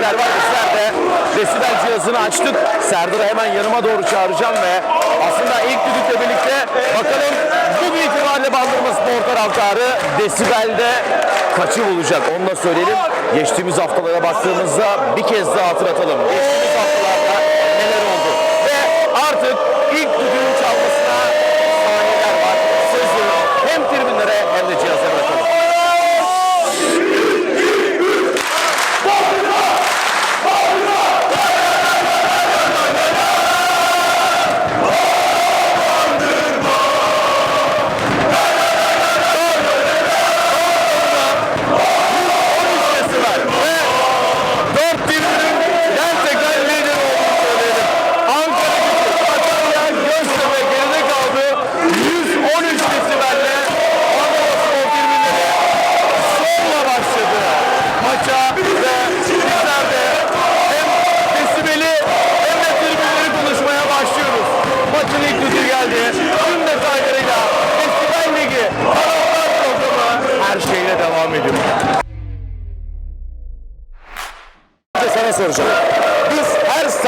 şeyler var. Bizler de desibel cihazını açtık. Serdar'ı hemen yanıma doğru çağıracağım ve aslında ilk düdükle birlikte bakalım bu bir ihtimalle Bandırma Spor taraftarı desibelde kaçı bulacak onu da söyleyelim. Geçtiğimiz haftalara baktığımızda bir kez daha hatırlatalım. Geçtiğimiz haftalar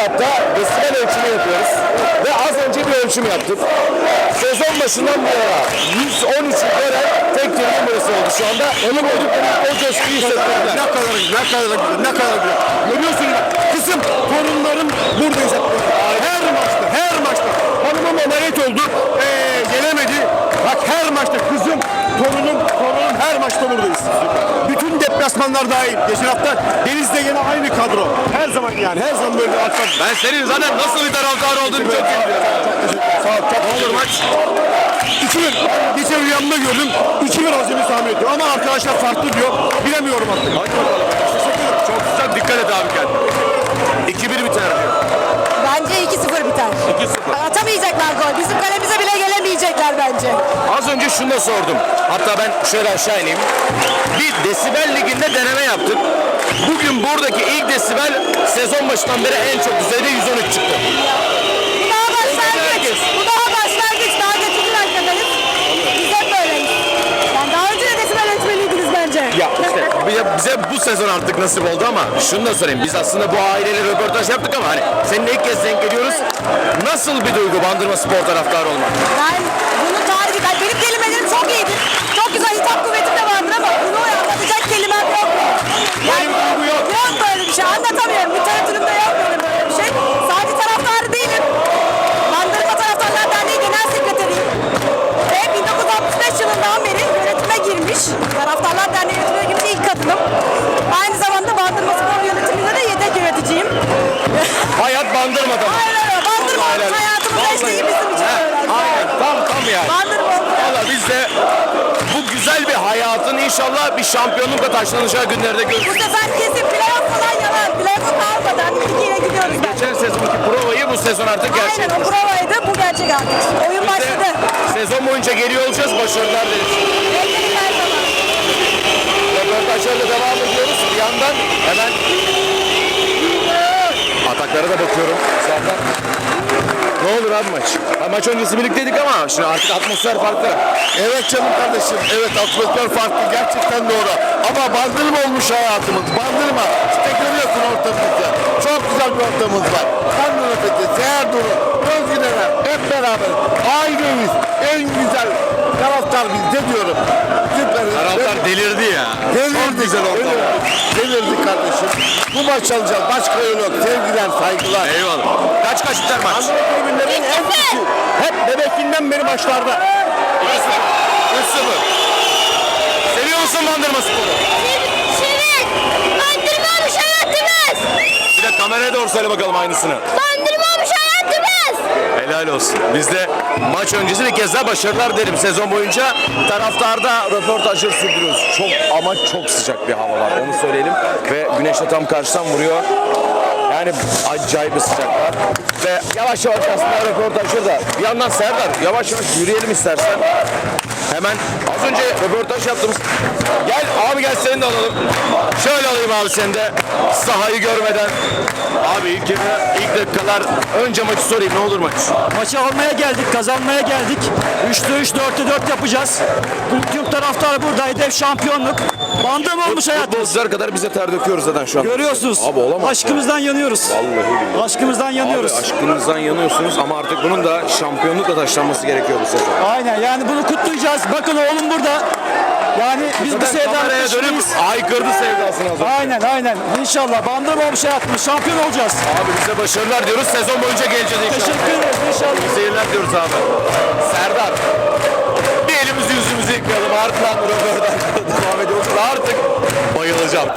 statta desibel ölçümü yapıyoruz ve az önce bir ölçüm yaptık. Sezon başından bu yana 113 gören tek tribün burası oldu şu anda. Onu koydukları o coşkuyu hissettirdiler. Ne kadar ne kadar ne kadar güzel. Deplasmanlar dahil. Geçen hafta Deniz'de yine aynı kadro. Her zaman yani her zaman böyle atlar. Ben senin zaten nasıl bir taraftar olduğunu çok iyi biliyorum. Sağ ol. Çok olur maç. 2-1. Geçen rüyamda gördüm. 2-1 Azami tahmin ediyor. Ama arkadaşlar farklı diyor. Bilemiyorum artık. Hadi bakalım. Önce şunu da sordum. Hatta ben şöyle aşağı ineyim. Bir desibel liginde deneme yaptık. Bugün buradaki ilk desibel sezon başından beri en çok düzeyde 113 çıktı. Bu daha başlangıç. Bu daha başlangıç. Daha geçici dakikadayız. Biz hep böyleyiz. Yani daha önce de desibel ölçmeliydiniz bence. Ya işte bize, bize bu sezon artık nasip oldu ama şunu da sorayım. Biz aslında bu aileyle röportaj yaptık ama hani seninle ilk kez denk geliyoruz. Nasıl bir duygu Bandırma Spor taraftarı olmak? Ben bunu inşallah bir şampiyonlukla taşlanacağı günlerde Bu görürüz. sefer kesin playoff falan yalan. Playoff'a kalmadan ikiye gidiyoruz ben. Geçen sezonki provayı bu sezon artık gerçek. Aynen o provaydı bu gerçek artık. Oyun Biz başladı. sezon boyunca geliyor olacağız. Başarılar dileriz. Bekleyin her zaman. Röportajlarla devam ediyoruz. Bir yandan hemen ataklara da bakıyorum. Olur abi maç? Ha, maç öncesi birlikteydik ama şimdi artık atmosfer farklı. Evet canım kardeşim. Evet atmosfer farklı. Gerçekten doğru. Ama bandırma olmuş hayatımız. Bandırma. İşte görüyorsun ortamımızda. Çok güzel bir ortamımız var. Bandırma Fethi, Seher Duru, Özgüneler hep beraber. Aileyiz. En güzel taraftar bizde diyorum. Süperiz. Taraftar delirdi ya. Delirdik. güzel ortam. Kardeşim. Bu maç alacağız. Başka yolu yok. Sevgiler, saygılar. Eyvallah. Kaç kaç biter maç? Bandırma tribünlerin en küçüğü. Hep bebekliğinden beri maçlarda. 3-0. Seviyor musun Bandırma Spor'u? Şirin, bandırmamış hayatımız. Bir de kameraya doğru söyle bakalım aynısını. Hayatımız. Helal olsun. Biz de maç öncesi bir kez daha başarılar derim. Sezon boyunca taraftarda röportajları sürdürüyoruz. Çok ama çok sıcak bir hava var onu söyleyelim. Ve güneş de tam karşıdan vuruyor. Yani acayip bir sıcak var. Ve yavaş yavaş aslında röportajı da bir yandan Serdar yavaş yavaş yürüyelim istersen. Hemen az önce röportaj yaptığımız gel abi gel seni de alalım. Şöyle alayım abi seni de sahayı görmeden. Abi ilk yarı, ilk dakikalar önce maçı sorayım ne olur maç. Maçı almaya geldik, kazanmaya geldik. 3'te 3, 4'te 4 yapacağız. Türk taraftarı buradaydı, hep şampiyonluk. Bandım olmuş hayatımız. Futbolcular kadar bize ter döküyoruz zaten şu an. Görüyorsunuz. Abi olamaz. Aşkımızdan yanıyoruz. Vallahi billahi. Aşkımızdan yanıyoruz. Abi aşkınızdan yanıyorsunuz ama artık bunun da şampiyonlukla taşlanması gerekiyor bu sezon. Aynen yani bunu kutlayacağız. Bakın oğlum burada. Yani biz bu sevdanın peşindeyiz. aykırdı sevdasını az önce. Aynen aynen. İnşallah bandım olmuş hayatımız. Şampiyon olacağız. Abi bize başarılar diyoruz. Sezon boyunca geleceğiz inşallah. Teşekkür ederiz inşallah. İyi seyirler diyoruz abi. Serdar. Bir elimizi yüzümüzü röportaj devam ediyoruz. Artık bayılacağım.